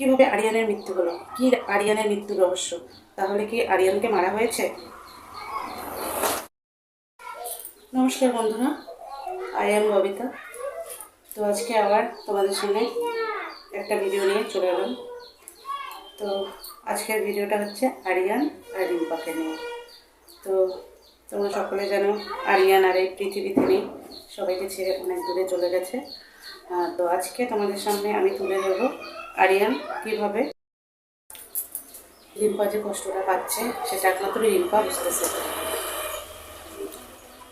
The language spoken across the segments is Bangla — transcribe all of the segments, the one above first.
কীভাবে আরিয়ানের মৃত্যু হলো? কি আরিয়ানের মৃত্যু রহস্য? তাহলে কি আরিয়ানকে মারা হয়েছে? নমস্কার বন্ধুরা আই এম ববিতা তো আজকে আবার তোমাদের সামনে একটা ভিডিও নিয়ে চলে এলাম। তো আজকের ভিডিওটা হচ্ছে আরিয়ান আর রিম্পাকে নিয়ে। তো তোমরা সকলে জানো আরিয়ান আর এই পৃথিবীতে নেই সবাইকে ছেড়ে অনেক দূরে চলে গেছে। তো আজকে তোমাদের সামনে আমি তুলে ধরবো আরিয়ান কীভাবে রিম্পা যে কষ্টটা পাচ্ছে, সেটা একমাত্র রিম্পা বুঝতেছে।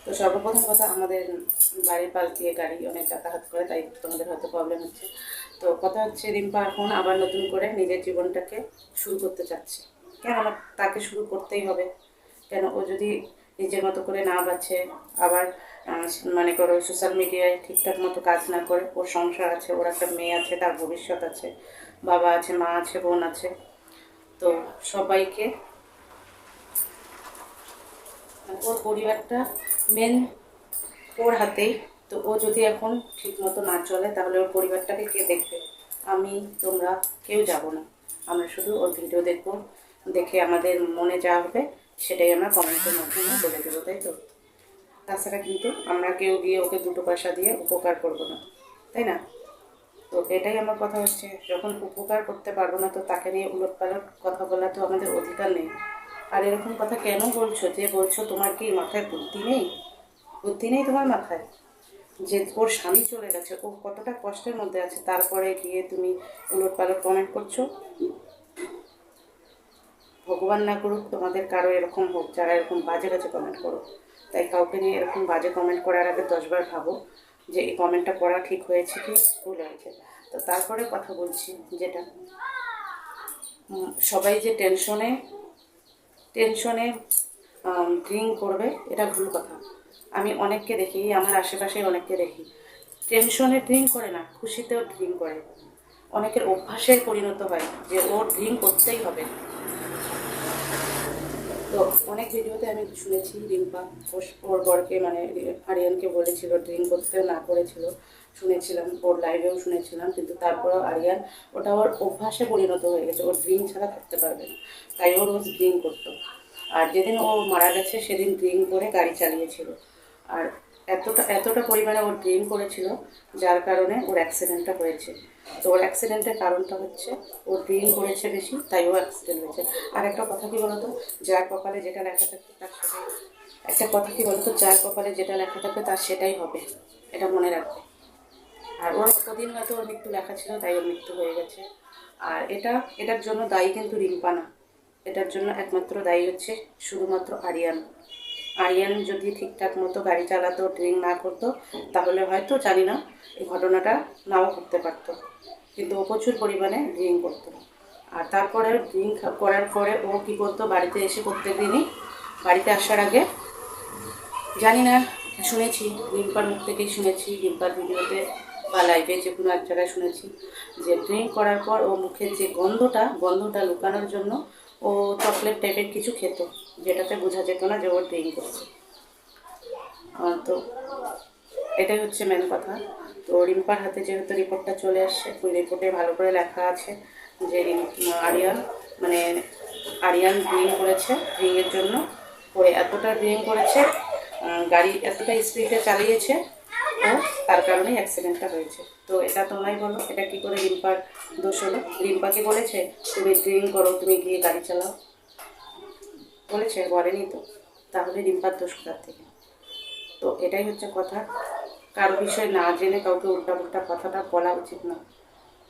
তো সর্বপ্রথম কথা, আমাদের বাড়ির পাশ দিয়ে গাড়ি অনেক যাতায়াত করে, তাই তোমাদের হয়তো প্রবলেম হচ্ছে। তো কথা হচ্ছে, রিম্পা এখন আবার নতুন করে নিজের জীবনটাকে শুরু করতে চাচ্ছে। কেন তাকে শুরু করতেই হবে? কেন ও যদি নিজের মতো করে না বাঁচে, আবার মানে করো সোশ্যাল মিডিয়ায় ঠিকঠাক মতো কাজ না করে, ওর সংসার আছে, ওর একটা মেয়ে আছে, তার ভবিষ্যৎ আছে, বাবা আছে, মা আছে, বোন আছে। তো সবাইকে, ওর পরিবারটা মেন ওর হাতেই। তো ও যদি এখন ঠিক মতো না চলে, তাহলে ওর পরিবারটাকে কে দেখবে? আমি, তোমরা, কেউ যাব না। আমরা শুধু ওর ভিডিও দেখব, দেখে আমাদের মনে যা হবে সেটাই আমরা কমেন্টের মাধ্যমে বলে দেবো, তাই তো? তাছাড়া কিন্তু আমরা কেউ গিয়ে ওকে দুটো পয়সা দিয়ে উপকার করব না, তাই না? তো এটাই আমার কথা হচ্ছে, যখন উপকার করতে পারব না তো তাকে নিয়ে উলট পালট কথা বলা তো আমাদের অধিকার নেই। আর এরকম কথা কেন বলছো যে বলছো তোমার কি মাথায় বুদ্ধি নেই? বুদ্ধি নেই তোমার মাথায়? যে ওর স্বামী চলে গেছে, ও কতটা কষ্টের মধ্যে আছে, তারপরে গিয়ে তুমি উলট পালট কমেন্ট করছ? ভগবান না করুক, তোমাদের কারও এরকম হোক, যারা এরকম বাজে বাজে কমেন্ট করো, তাই কাউকে নিয়ে এরকম বাজে কমেন্ট করার আগে দশবার ভাবো যে এই কমেন্টটা করা ঠিক হয়েছে কি ভুল হয়েছে। তো তারপরে কথা বলছি, যেটা সবাই যে টেনশনে টেনশনে ড্রিঙ্ক করবে, এটা ভুল কথা। আমি অনেককে দেখি, আমার আশেপাশে অনেককে দেখি টেনশনে ড্রিঙ্ক করে না, খুশিতেও ড্রিঙ্ক করে। অনেকের অভ্যাসে পরিণত হয় যে ও ড্রিঙ্ক করতেই হবে। তো অনেক ভিডিওতে আমি শুনেছি রিম্পা, ওর- বরকে মানে আরিয়ানকে বলেছিল ড্রিঙ্ক করতেও না করেছিল। শুনেছিলাম, ওর লাইভেও শুনেছিলাম, কিন্তু তারপরেও আরিয়ান ওটা ওর অভ্যাসে পরিণত হয়ে গেছে। ওর ড্রিঙ্ক ছাড়া থাকতে পারবে না। তাই ও রোজ ড্রিঙ্ক করতো। আর যেদিন ও মারা গেছে, সেদিন ড্রিঙ্ক করে গাড়ি চালিয়েছিল। আর এতটা এতটা পরিমাণে ওর ড্রিঙ্ক করেছিল, যার কারণে ওর অ্যাক্সিডেন্টটা হয়েছে। তো ওর অ্যাক্সিডেন্টের কারণটা হচ্ছে, ও ড্রিঙ্ক করেছে বেশি, তাই ও অ্যাক্সিডেন্ট হয়েছে। আর একটা কথা কি বলতো? যার কপালে যেটা লেখা থাকবে, তার সেটাই। একটা কথা কি বলতো? যার কপালে যেটা লেখা থাকবে, তার সেটাই হবে। এটা মনে রাখবে। আর ওর কদিন হয়তো ওর মৃত্যু লেখা ছিল, তাই ওর মৃত্যু হয়ে গেছে। আর এটা, এটার জন্য দায়ী কিন্তু রিম্পা না এটার জন্য একমাত্র দায়ী হচ্ছে শুধুমাত্র আরিয়ান। আরিয়ান যদি ঠিকঠাক মতো গাড়ি চালাতো ড্রিঙ্ক না করতো, তাহলে হয়তো, জানি না, এই ঘটনাটা নাও ঘটতে পারতো। কিন্তু ও প্রচুর পরিমাণে ড্রিঙ্ক করতো। আর তারপরে ড্রিঙ্ক করার পরে ও কী করতো, বাড়িতে এসে প্রত্যেক দিনই বাড়িতে আসার আগে, জানি না, শুনেছি রিম্পার মুখ থেকেই শুনেছি রিম্পার ভিডিওতে বা লাইভে যে কোনো এক জায়গায় শুনেছি যে ড্রিঙ্ক করার পর ও মুখের যে গন্ধটা গন্ধটা লুকানোর জন্য ও চকলেট টাইপের কিছু খেত, যেটাতে বোঝা যেত না যে ওর ড্রিঙ্ক করছে। তো এটাই হচ্ছে মেন কথা। তো রিম্পার হাতে যেহেতু রিপোর্টটা চলে আসছে, ওই রিপোর্টে ভালো করে লেখা আছে যে আরিয়ান মানে আরিয়ান ড্রিঙ্ক করেছে ড্রিঙ্কের জন্য। করে এতটা ড্রিঙ্ক করেছে গাড়ি এতটা স্পিডে চালিয়েছে ও তার কারণেই অ্যাক্সিডেন্টটা হয়েছে। তো এটা তোমরাই বলো, এটা কি করে রিম্পার দোষ হলো? রিম্পাকে বলেছে? তুমি ড্রিঙ্ক করো, তুমি গিয়ে গাড়ি চালাও। বলেছে, বলেনি তো। তাহলে রিম্পার দোষ কোথার থেকে? তো এটাই হচ্ছে কথা। কারও বিষয় না জেনে কাউকে উল্টাপুল্টা কথাটা বলা উচিত না।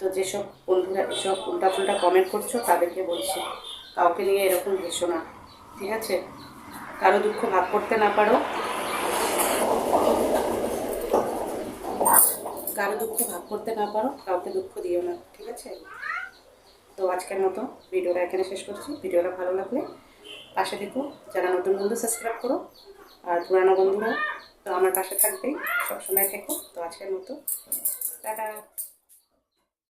তো যেসব বন্ধুরা এসব উল্টাপুল্টা কমেন্ট করছ, তাদেরকে বলছি, কাউকে নিয়ে এরকম ভেসো না। ঠিক আছে? কারও দুঃখ ভাগ করতে না পারো। কারও দুঃখ ভাগ করতে না পারো, কাউকে দুঃখ দিও না, ঠিক আছে? তো আজকের মতো ভিডিওটা এখানে শেষ করছি। ভিডিওটা ভালো লাগলে পাশে দেখো যারা নতুন বন্ধু সাবস্ক্রাইব করো, আর পুরানো বন্ধুরা তো আমার পাশে থাকবেই, সবসময় থেকো। তো আজকের মতো, টাটা।